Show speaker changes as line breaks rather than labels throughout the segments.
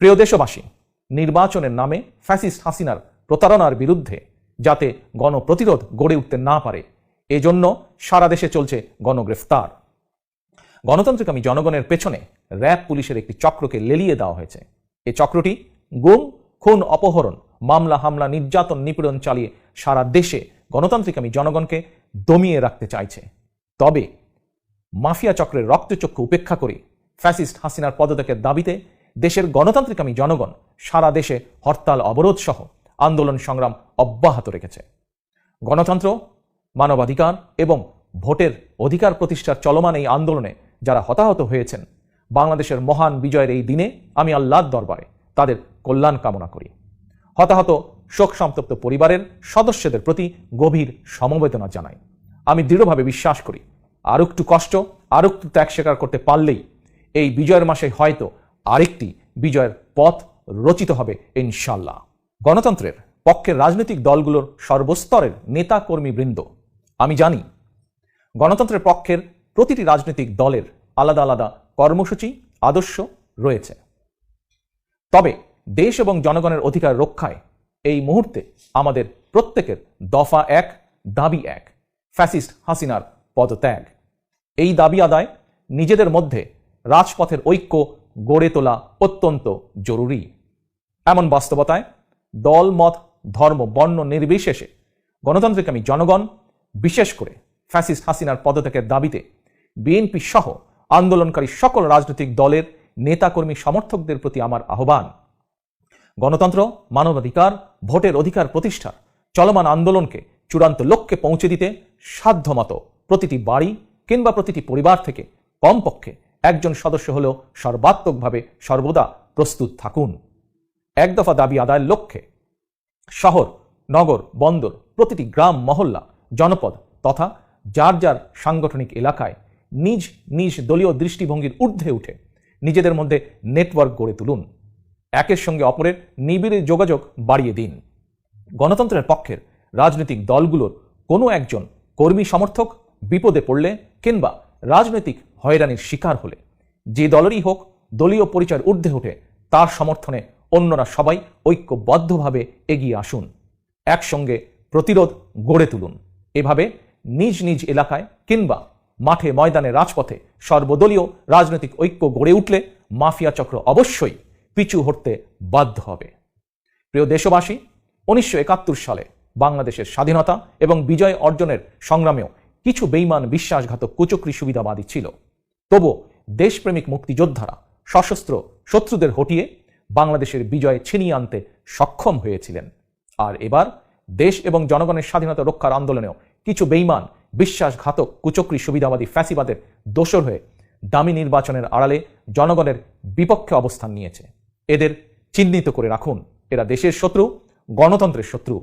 প্রিয় দেশবাসী, নির্বাচনের নামে ফ্যাসিস্ট হাসিনার প্রতারণার বিরুদ্ধে যাতে গণপ্রতিরোধ গড়ে উঠতে না পারে, এজন্য সারা দেশে চলছে গণগ্রেফতার। গণতান্ত্রিকামী জনগণের পেছনে র্যাব পুলিশের একটি চক্রকে লেলিয়ে দেওয়া হয়েছে। এই চক্রটি গুম, খুন, অপহরণ, মামলা, হামলা, নির্যাতন, নিপীড়ন চালিয়ে সারা দেশে গণতান্ত্রিকামী জনগণকে দমিয়ে রাখতে চাইছে। তবে মাফিয়া চক্রের রক্তচক্ষু উপেক্ষা করে ফ্যাসিস্ট হাসিনার পদত্যাগের দাবিতে দেশের গণতান্ত্রিকামী জনগণ সারা দেশে হরতাল, অবরোধ সহ আন্দোলন সংগ্রাম অব্যাহত রেখেছে। গণতন্ত্র, মানবাধিকার এবং ভোটের অধিকার প্রতিষ্ঠার চলমান এই আন্দোলনে যারা হতাহত হয়েছেন, বাংলাদেশের মহান বিজয়ের এই দিনে আমি আল্লাহর দরবারে তাদের কল্যাণ কামনা করি। হতাহত শোক সন্তপ্ত পরিবারের সদস্যদের প্রতি গভীর সমবেদনা জানাই। আমি দৃঢ়ভাবে বিশ্বাস করি, আর একটু কষ্ট, আর একটু ত্যাগ স্বীকার করতে পারলেই এই বিজয়ের মাসে হয়তো আরেকটি বিজয়ের পথ রচিত হবে ইনশাল্লাহ গণতন্ত্রের পক্ষের রাজনৈতিক দলগুলোর সর্বস্তরের নেতা কর্মী বৃন্দ আমি জানি, গণতন্ত্রের পক্ষের প্রতিটি রাজনৈতিক দলের আলাদা আলাদা কর্মসূচি, আদর্শ রয়েছে। তবে দেশ এবং জনগণের অধিকার রক্ষায় এই মুহূর্তে আমাদের প্রত্যেকের দফা এক, দাবি এক, ফ্যাসিস্ট হাসিনার পদত্যাগ। এই দাবি আদায় নিজেদের মধ্যে রাজপথের ঐক্য গড়ে তোলা অত্যন্ত জরুরি। এমন বাস্তবতায় দল, মত, ধর্ম, বর্ণ নির্বিশেষে গণতান্ত্রিকামী জনগণ, বিশেষ করে ফ্যাসিস্ট হাসিনার পদত্যাগের দাবিতে বিএনপি সহ আন্দোলনকারী সকল রাজনৈতিক দলের নেতাকর্মী সমর্থকদের প্রতি আমার আহ্বান। গণতন্ত্র, মানবাধিকার, ভোটের অধিকার প্রতিষ্ঠার চলমান আন্দোলনকে চূড়ান্ত লক্ষ্যে পৌঁছে দিতে সাধ্যমতো প্রতিটি বাড়ি কিংবা প্রতিটি পরিবার থেকে কমপক্ষে একজন সদস্য হলেও সর্বাত্মকভাবে সর্বদা প্রস্তুত থাকুন। এক দফা দাবি আদায়ের লক্ষ্যে শহর, নগর, বন্দর, প্রতিটি গ্রাম, মহল্লা, জনপদ তথা যার যার সাংগঠনিক এলাকায় নিজ নিজ দলীয় দৃষ্টিভঙ্গির ঊর্ধ্বে উঠে নিজেদের মধ্যে নেটওয়ার্ক গড়ে তুলুন। একের সঙ্গে অপরের নিবিড় যোগাযোগ বাড়িয়ে দিন। গণতন্ত্রের পক্ষের রাজনৈতিক দলগুলোর কোনো একজন কর্মী সমর্থক বিপদে পড়লে কিংবা রাজনৈতিক হয়রানির শিকার হলে। যে দলেরই হোক দলীয় পরিচয়ের ঊর্ধ্বে উঠে, তার সমর্থনে অন্যরা সবাই ঐক্যবদ্ধভাবে এগিয়ে আসুন। একসঙ্গে প্রতিরোধ গড়ে তুলুন। এভাবে নিজ নিজ এলাকায় কিংবা মাঠে ময়দানে রাজপথে সর্বদলীয় রাজনৈতিক ঐক্য গড়ে উঠলে মাফিয়া চক্র অবশ্যই পিছু হটতে বাধ্য হবে। প্রিয় দেশবাসী, উনিশশো একাত্তর সালে বাংলাদেশের স্বাধীনতা এবং বিজয় অর্জনের সংগ্রামেও কিছু বেইমান বিশ্বাসঘাতক কুচক্রী সুবিধাবাদী ছিল। তবু দেশপ্রেমিক মুক্তিযোদ্ধারা সশস্ত্র শত্রুদের হটিয়ে বাংলাদেশের বিজয় ছিনিয়ে আনতে সক্ষম হয়েছিলেন। আর এবার দেশ এবং জনগণের স্বাধীনতা রক্ষার আন্দোলনেও কিছু বেইমান, বিশ্বাসঘাতক, কুচক্রী সুবিধাবাদী ফ্যাসিবাদের দোষর হয়ে দামি নির্বাচনের আড়ালে জনগণের বিপক্ষে অবস্থান নিয়েছে। এদের চিহ্নিত করে রাখুন, এরা দেশের শত্রু, গণতন্ত্রের শত্রু।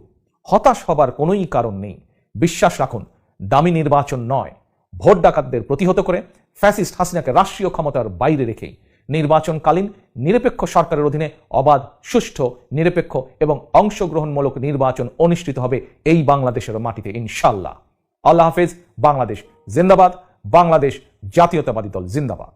হতাশ হবার কোনোই কারণ নেই। বিশ্বাস রাখুন, দামি নির্বাচন নয়। ভোট ডাকাতদের প্রতিহত করে ফ্যাসিস্ট হাসিনাকে রাষ্ট্রীয় ক্ষমতার বাইরে রেখেই নির্বাচনকালীন নিরপেক্ষ সরকারের অধীনে অবাধ, সুষ্ঠু, নিরপেক্ষ এবং অংশগ্রহণমূলক নির্বাচন অনুষ্ঠিত হবে এই বাংলাদেশের মাটিতে ইনশাল্লাহ আল্লাহ হাফেজ, বাংলাদেশ জিন্দাবাদ, বাংলাদেশ জাতীয়তাবাদী দল জিন্দাবাদ।